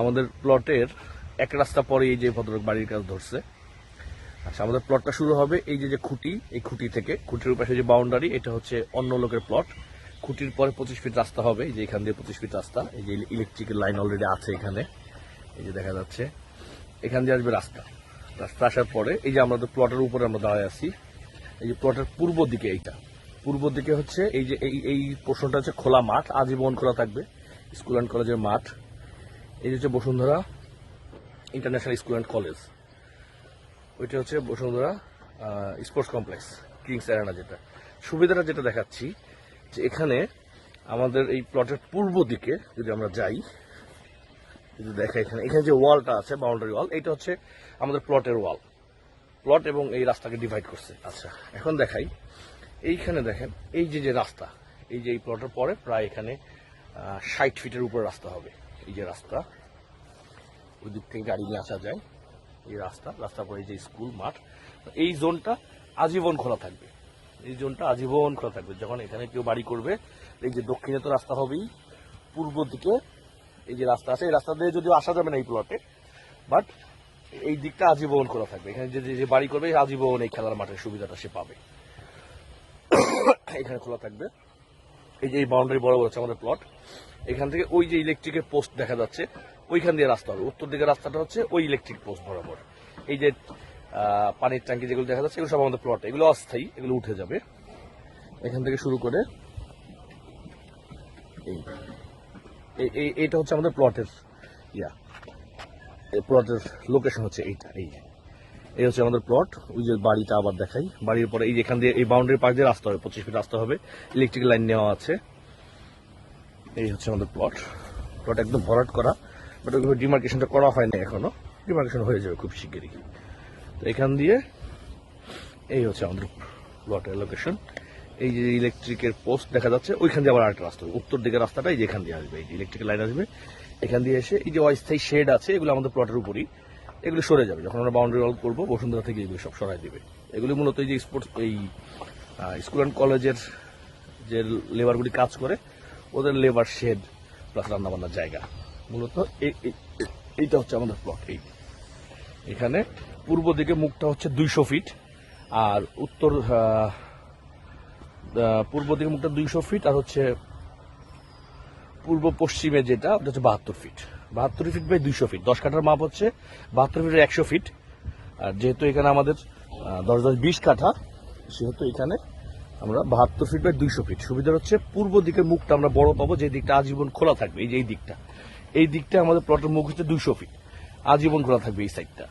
আমাদের প্লটের এক রাস্তা পরে এই যে ভদ্রলোক বাড়ির কাজ ধরছে। আচ্ছা আমাদের প্লটটা শুরু হবে এই যে যে খুঁটি, এই খুঁটি থেকে। খুঁটির পাশে যে বাউন্ডারি এটা হচ্ছে অন্য লোকের প্লট খুঁটির পরে পঁচিশ ফিট রাস্তা হবে, এই যে এখান দিয়ে পঁচিশ ফিট রাস্তা। এই যে ইলেকট্রিকের লাইন অলরেডি আছে এখানে। এই যে দেখা যাচ্ছে। এখান দিয়ে আসবে রাস্তা। রাস্তা আসার পরে এই যে আমাদের প্লটের উপরে আমরা দাঁড়ায় আছি, এই যে প্লটের পূর্ব দিকে এইটা। পূর্ব দিকে হচ্ছে এই যে, এই এই পোর্শনটা হচ্ছে খোলা মাঠ, আজীবন খোলা থাকবে। স্কুল অ্যান্ড কলেজের মাঠ। এই হচ্ছে Bashundhara international school and college ওইটা হচ্ছে Bashundhara sports complex Kings arena যেটা। সুবিধাটা যেটা দেখাচ্ছি, যে এখানে আমাদের এই প্লটের পূর্ব দিকে যদি আমরা যাই, যদি দেখা এখানে এখানে যে ওয়ালটা আছে বাউন্ডারি ওয়াল এটা হচ্ছে আমাদের প্লটের ওয়াল প্লট এবং এই রাস্তাকে ডিভাইড করছে। আচ্ছা এখন দেখাই। এইখানে দেখেন, এই যে যে রাস্তা, এই যে এই প্লটের পরে প্রায় এখানে ষাট ফিটের উপরে রাস্তা হবে। এই যে রাস্তা, ওই দিক থেকে গাড়ি নিয়ে আসা যায়। এই রাস্তা, রাস্তার পরে যে স্কুল, মাঠ এই জোনটা আজীবন খোলা থাকবে। এই জোনটা আজীবন খোলা থাকবে। যখন এখানে কেউ বাড়ি করবে, এই যে দক্ষিণে তো রাস্তা হবেই, পূর্ব দিকে এই যে রাস্তা আছে, এই রাস্তা দিয়ে যদিও আসা যাবে না এই প্লটে বাট এই দিকটা আজীবন খোলা থাকবে। এখানে যে যে বাড়ি করবে, আজীবন এই খেলার মাঠের সুবিধাটা সে পাবে। এখানে খোলা থাকবে। এই যে এই বাউন্ডারি বড় হচ্ছে আমাদের প্লট এখান থেকে ওই যে ইলেকট্রিকের পোস্ট দেখা যাচ্ছে, ওইখান দিয়ে রাস্তা হবে। উত্তর দিকের রাস্তাটা হচ্ছে ওই ইলেকট্রিক পোস্ট বরাবর। এই যে পানির ট্যাঙ্কি যেগুলো দেখা যাচ্ছে, এগুলো সব আমাদের প্লট এগুলো অস্থায়ী, এগুলো উঠে যাবে। এখান থেকে শুরু করে এই এইটা হচ্ছে আমাদের প্লটের ইয়া প্লটের লোকেশন হচ্ছে এইটা, এই এই হচ্ছে আমাদের প্লট ওই যে বাড়িটা আবার দেখাই। বাড়ির পরে এই যে এখান দিয়ে এই বাউন্ডারি পাশ দিয়ে রাস্তা হবে, পঁচিশ ফিট রাস্তা হবে ইলেকট্রিক লাইন নেওয়া আছে। এই হচ্ছে আমাদের প্লট প্লট একদম ভরাট করা বাট ওইভাবে ডিমার্কেশনটা করা হয়নি এখনও। ডিমার্কেশন হয়ে যাবে খুব শিগগিরই। তো এখান দিয়ে এই হচ্ছে আমাদের প্লটের লোকেশন এই যে ইলেকট্রিকের পোস্ট দেখা যাচ্ছে, ওইখান দিয়ে আবার আরেকটা রাস্তা। উত্তর দিকের রাস্তাটা এই যে এখান দিয়ে আসবে, এই যে ইলেকট্রিক লাইন আসবে। এখান দিয়ে এসে এই যে অস্থায়ী শেড আছে, এগুলো আমাদের প্লটের উপরই। এগুলো সরে যাবে। যখন আমরা বাউন্ডারি ওয়াল করব, বসুন্ধরা থেকে এগুলো সব সরাই দেবে। এগুলি মূলত এই যে স্পোর্টস এই স্কুল অ্যান্ড কলেজের যে লেবারগুলি কাজ করে, ওদের লেবার শেড প্লাস রান্নাবান্নার জায়গা। মূলত এই- এই- এইটা হচ্ছে আমাদের প্লট এই। এখানে পূর্ব দিকে মুখটা হচ্ছে দুইশো ফিট আর উত্তর পূর্ব দিকে মুখটা দুইশো ফিট আর হচ্ছে পূর্ব পশ্চিমে যেটা, ওটা হচ্ছে বাহাত্তর ফিট বাহাত্তর ফিট বাই দুইশো ফিট দশ কাঠার মাপ হচ্ছে বাহাত্তর ফিট একশো ফিট আর যেহেতু এখানে আমাদের দশ দশ বিশ কাঠা, সেহেতু এখানে আমরা বাহাত্তর ফিট বাই দুইশো ফিট সুবিধা হচ্ছে পূর্ব দিকের মুখটা আমরা বড় পাবো, যে দিকটা আজীবন খোলা থাকবে, এই যে এই দিকটা। এই দিকটা আমাদের প্লটের মুখ হচ্ছে দুইশো ফিট আজীবন খোলা থাকবে এই সাইডটা